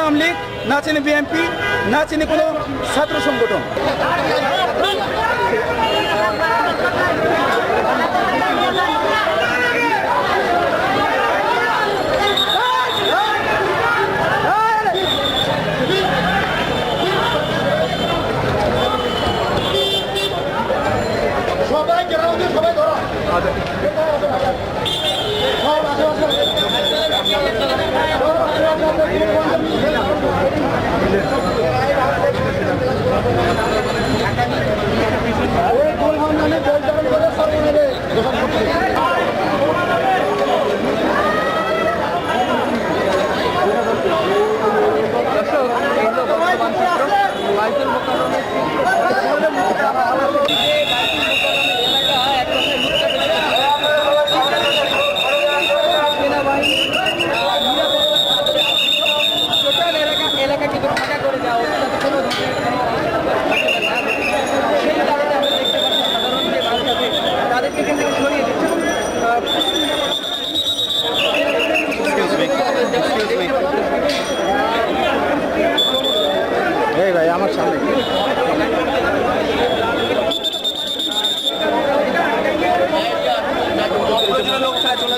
আওয়ামী লীগ না চিনি বিএনপি না চিনি কোনো ছাত্র সংগঠন।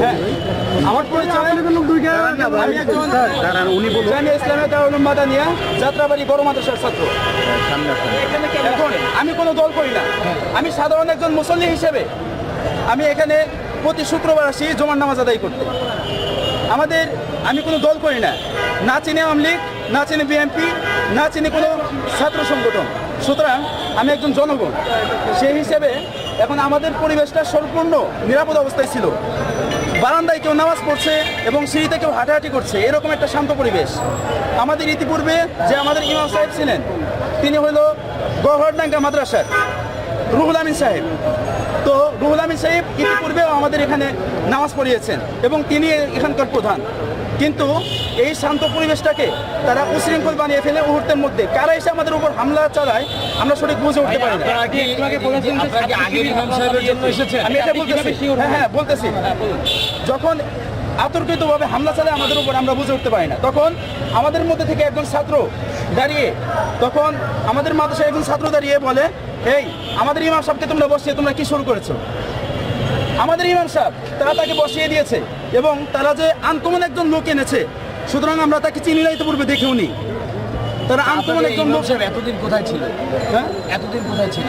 হ্যাঁ আমার পরিচয় আমি একজন উনি বলছেন ইসলামের মাদানিয়া যাত্রাবাড়ি বড় মাদ্রাসার ছাত্র। এখন আমি কোনো দল করি না। আমি সাধারণ একজন মুসল্লি হিসেবে আমি এখানে প্রতি শুক্রবার আসি জমার নামাজ আদায় করতে। আমাদের আমি কোনো দল করি না। না চিনি আওয়ামী লীগ না চিনি বিএনপি না চিনি কোনো ছাত্র সংগঠন। সুতরাং আমি একজন জনগণ। সেই হিসেবে এখন আমাদের পরিবেশটা সম্পূর্ণ নিরাপদ অবস্থায় ছিল। বারান্দায় কেউ নামাজ পড়ছে এবং সিঁড়িতে কেউ হাঁটাহাঁটি করছে, এরকম একটা শান্ত পরিবেশ। আমাদের ইতিপূর্বে যে আমাদের ইমাম সাহেব ছিলেন, তিনি হলো গহরডাঙ্গা মাদ্রাসার, রুহুল আমিন সাহেব। তো রুহুল আমিন সাহেব ইতিপূর্বেও আমাদের এখানে নামাজ পড়িয়েছেন এবং তিনি এখানকার প্রধান। কিন্তু এই শান্ত পরিবেশটাকে তারা উশৃঙ্খল বানিয়ে ফেলে মুহূর্তের মধ্যে। কারা এসে আমাদের উপর হামলা চালায় আমরা সঠিক বুঝে উঠতে পারি না। আমি এটা বলতেছি। হ্যাঁ হ্যাঁ বলতেছি। যখন আতর্কিতভাবে হামলা চালায় আমাদের উপর আমরা বুঝে উঠতে পারি না। তখন আমাদের মধ্যে থেকে একজন ছাত্র দাঁড়িয়ে তখন আমাদের মাদ্রাসায় একজন ছাত্র দাঁড়িয়ে বলে এই আমাদের ইমাম সাহেবকে তোমরা বসিয়ে তোমরা কি শুরু করেছ? আমাদের ইমাম সাহেব তারা তাকে বসিয়ে দিয়েছে এবং তারা যে আনকমন একজন লোক এনেছে সুতরাং আমরা তাকে চিনি নাই তো পূর্বে দেখেও নি। তারা আনকমন একজন লোক এতদিন কোথায় ছিল হ্যাঁ? এতদিন কোথায় ছিল